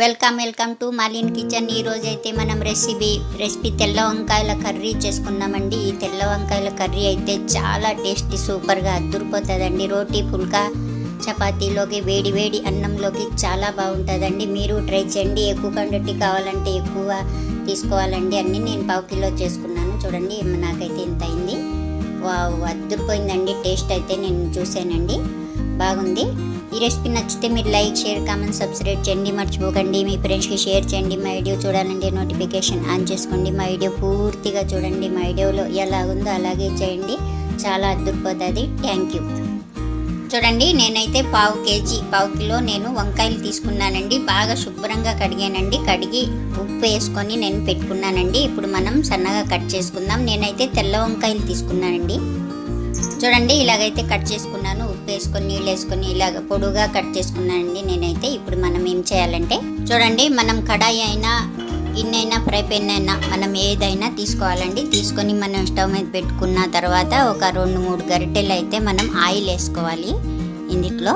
Welcome welcome to Malin kitchen. ఈరోజు అయితే మనం రెసిపీ రెసిపీ తెల్ల వంకాయల కర్రీ చేసుకున్నామండి ఈ తెల్ల వంకాయల కర్రీ అయితే చాలా టేస్టీ సూపర్గా అద్దురిపోతుందండి. రోటీ పుల్కా చపాతీలోకి వేడి వేడి అన్నంలోకి చాలా బాగుంటుందండి. మీరు ట్రై చేయండి. ఎక్కువ క్వాంటిటీ కావాలంటే ఎక్కువ తీసుకోవాలండి. అన్నీ నేను పావు కిలో చేసుకున్నాను. చూడండి నాకైతే ఇంత అయింది. వావ్ అద్దురిపోయిందండి. టేస్ట్ అయితే నేను చూసానండి బాగుంది. ఈ రెసిపీ నచ్చితే మీరు లైక్ షేర్ కామెంట్ సబ్స్క్రైబ్ చేయండి. మర్చిపోకండి. మీ ఫ్రెండ్స్కి షేర్ చేయండి. మా వీడియో చూడాలంటే నోటిఫికేషన్ ఆన్ చేసుకోండి. మా వీడియో పూర్తిగా చూడండి. మా వీడియోలో ఎలా ఉందో అలాగే చేయండి. చాలా అద్దరిపోతుంది థ్యాంక్ యూ చూడండి నేనైతే పావు కేజీ పావు కిలో నేను వంకాయలు తీసుకున్నానండి. బాగా శుభ్రంగా కడిగానండి. కడిగి ఉప్పు వేసుకొని నేను పెట్టుకున్నానండి. ఇప్పుడు మనం సన్నగా కట్ చేసుకుందాం. నేనైతే తెల్ల వంకాయలు తీసుకున్నానండి. చూడండి ఇలాగైతే కట్ చేసుకున్నాను. ఉప్పు వేసుకొని నీళ్ళు వేసుకొని ఇలాగ పొడుగా కట్ చేసుకున్నానండి నేనైతే. ఇప్పుడు మనం ఏం చేయాలంటే చూడండి మనం కడాయి అయినా ఇన్నైనా ఫ్రై పెన్ అయినా మనం ఏదైనా తీసుకోవాలండి. తీసుకొని మనం స్టవ్ మీద పెట్టుకున్న తర్వాత ఒక రెండు మూడు గరిటెలు అయితే మనం ఆయిల్ వేసుకోవాలి ఇందులో.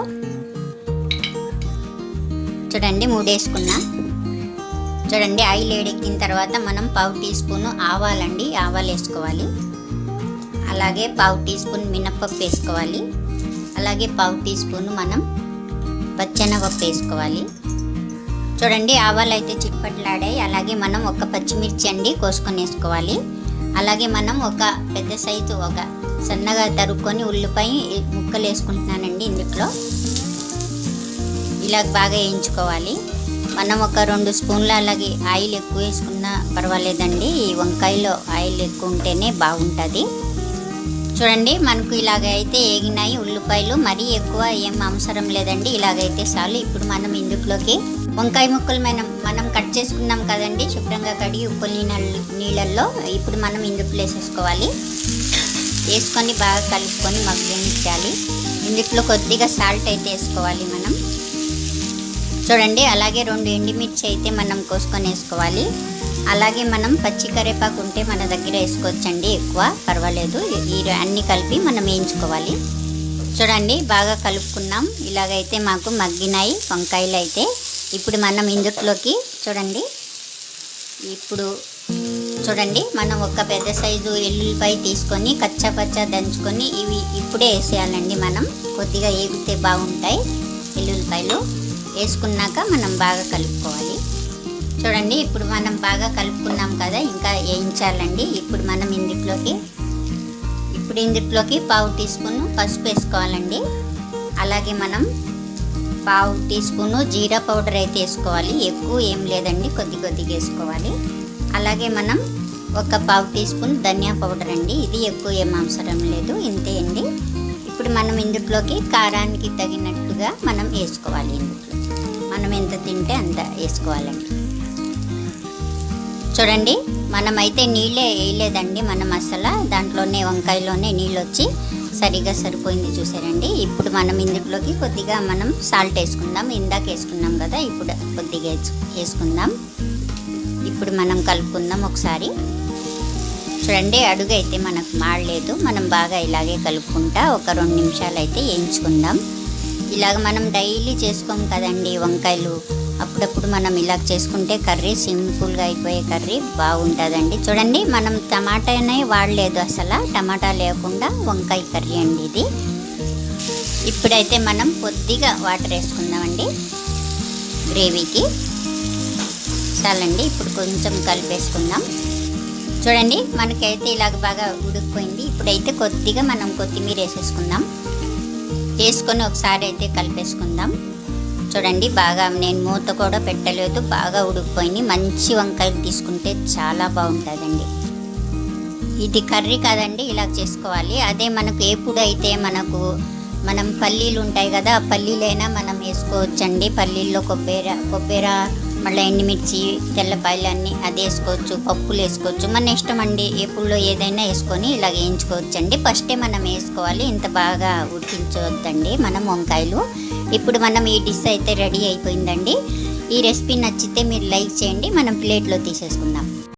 చూడండి మూడు వేసుకున్నా చూడండి ఆయిల్ వేడెక్కిన తర్వాత మనం పావు టీ స్పూన్ ఆవాలండి. ఆవాలు వేసుకోవాలి. అలాగే పావు టీ స్పూన్ మినప్పప్పు వేసుకోవాలి. అలాగే పావు టీ స్పూన్ మనం పచ్చెనపప్పు వేసుకోవాలి. చూడండి ఆవాలు అయితే చిట్పట్లాడాయి. అలాగే మనం ఒక పచ్చిమిర్చి అండి కోసుకొని వేసుకోవాలి. అలాగే మనం ఒక పెద్ద సైజు ఒక సన్నగా తరుక్కొని ఉల్లిపాయ ముక్కలు వేసుకుంటున్నానండి ఇందులో. ఇలా బాగా వేయించుకోవాలి. మనం ఒక రెండు స్పూన్ల అలాగే ఆయిల్ ఎక్కువ వేసుకున్నా పర్వాలేదండి. ఈ వంకాయలో ఆయిల్ ఎక్కువ ఉంటేనే బాగుంటుంది. చూడండి మనకు ఇలాగైతే ఏగినాయి ఉల్లిపాయలు మరీ ఎక్కువ ఏం అవసరం లేదండి. ఇలాగైతే చాలు. ఇప్పుడు మనం ఇందులోకి వంకాయ ముక్కలు మనం మనం కట్ చేసుకున్నాం కదండి శుభ్రంగా కడిగి ఉప్పు నీళ్ళ నీళ్ళల్లో ఇప్పుడు మనం ఇందుకు వేసేసుకోవాలి. వేసుకొని బాగా కలుపుకొని మగ్గనిచ్చాలి. ఇందులో కొద్దిగా సాల్ట్ అయితే వేసుకోవాలి మనం. చూడండి అలాగే రెండు ఎండుమిర్చి అయితే మనం కోసుకొని వేసుకోవాలి. అలాగే మనం పచ్చి కరివేపాకు ఉంటే మన దగ్గర వేసుకోవచ్చండి ఎక్కువ పర్వాలేదు. ఈ అన్నీ కలిపి మనం వేయించుకోవాలి. చూడండి బాగా కలుపుకున్నాం. ఇలాగైతే మాకు మగ్గినాయి వంకాయలు అయితే. ఇప్పుడు మనం ఇందులోకి చూడండి. ఇప్పుడు చూడండి మనం ఒక పెద్ద సైజు ఎల్లుల్లిపాయ తీసుకొని కచ్చా పచ్చా దంచుకొని ఇవి ఇప్పుడే వేసేయాలండి మనం. కొద్దిగా ఏగితే బాగుంటాయి ఎల్లుల్లిపాయలు. వేసుకున్నాక మనం బాగా కలుపుకోవాలి. చూడండి ఇప్పుడు మనం బాగా కలుపుకున్నాం కదా ఇంకా వేయించాలండి. ఇప్పుడు మనం ఇందుట్లోకి ఇప్పుడు ఇందుట్లోకి పావు టీ స్పూన్ పసుపు వేసుకోవాలండి. అలాగే మనం పావు టీ స్పూన్ జీరా పౌడర్ అయితే వేసుకోవాలి. ఎక్కువ ఏం లేదండి కొద్ది కొద్దిగా వేసుకోవాలి. అలాగే మనం ఒక పావు టీ స్పూన్ ధనియా పౌడర్ అండి. ఇది ఎక్కువ ఏం అవసరం లేదు ఇంతే అండి. ఇప్పుడు మనం ఇందుట్లోకి కారానికి తగినట్టుగా మనం వేసుకోవాలి ఇందుట్లో. మనం ఎంత తింటే అంత వేసుకోవాలండి. చూడండి మనమైతే నీళ్ళే వేయలేదండి మనం అసలు దాంట్లోనే వంకాయలోనే నీళ్ళు వచ్చి సరిగా సరిపోయింది చూసారండి. ఇప్పుడు మనం ఇందులోకి కొద్దిగా మనం సాల్ట్ వేసుకుందాం. ఇందాక వేసుకున్నాం కదా ఇప్పుడు కొద్దిగా వేసుకుందాం. ఇప్పుడు మనం కలుపుకుందాం ఒకసారి. చూడండి అడుగు అయితే మనకు మాడలేదు మనం బాగా ఇలాగే కలుపుకుంటా ఒక రెండు నిమిషాలు అయితే వేయించుకుందాం. ఇలాగ మనం డైలీ చేసుకోం కదండి వంకాయలు. అప్పుడప్పుడు మనం ఇలా చేసుకుంటే కర్రీ సింపుల్గా అయిపోయే కర్రీ బాగుంటుందండి. చూడండి మనం టమాటానే వాడలేదు అసలు. టమాటా లేకుండా వంకాయ కర్రీ అండి ఇది. ఇప్పుడైతే మనం కొద్దిగా వాటర్ వేసుకుందామండి. గ్రేవీకి. చాలండి ఇప్పుడు కొంచెం కలిపేసుకుందాం. చూడండి మనకైతే ఇలాగ బాగా ఉడికిపోయింది. ఇప్పుడైతే కొద్దిగా మనం కొత్తిమీర వేసేసుకుందాం. వేసుకొని ఒకసారి అయితే కలిపేసుకుందాం. చూడండి బాగా నేను మూత కూడా పెట్టలేదు బాగా ఉడికిపోయింది. మంచి వంకాయలు తీసుకుంటే చాలా బాగుంటుందండి. ఇది కర్రీ కాదండి ఇలా చేసుకోవాలి. అదే మనకు ఎప్పుడైతే మనకు మనం పల్లీలు ఉంటాయి కదా ఆ పల్లీలైనా మనం వేసుకోవచ్చండి. పల్లీల్లో కొబ్బరి కొబ్బరి మళ్ళీ ఎండుమిర్చి తెల్లపాయలు అన్నీ అది వేసుకోవచ్చు పప్పులు వేసుకోవచ్చు. మన ఇష్టం అండి ఎప్పుడులో ఏదైనా వేసుకొని ఇలా వేయించుకోవచ్చండి. ఫస్టే మనం వేసుకోవాలి ఇంత బాగా ఉడికించవద్దండి మనం వంకాయలు. ఇప్పుడు మనం ఈ డిష్ అయితే రెడీ అయిపోయిందండి. ఈ రెసిపీ నచ్చితే మీరు లైక్ చేయండి మనం ప్లేట్లో తీసేసుకుందాం.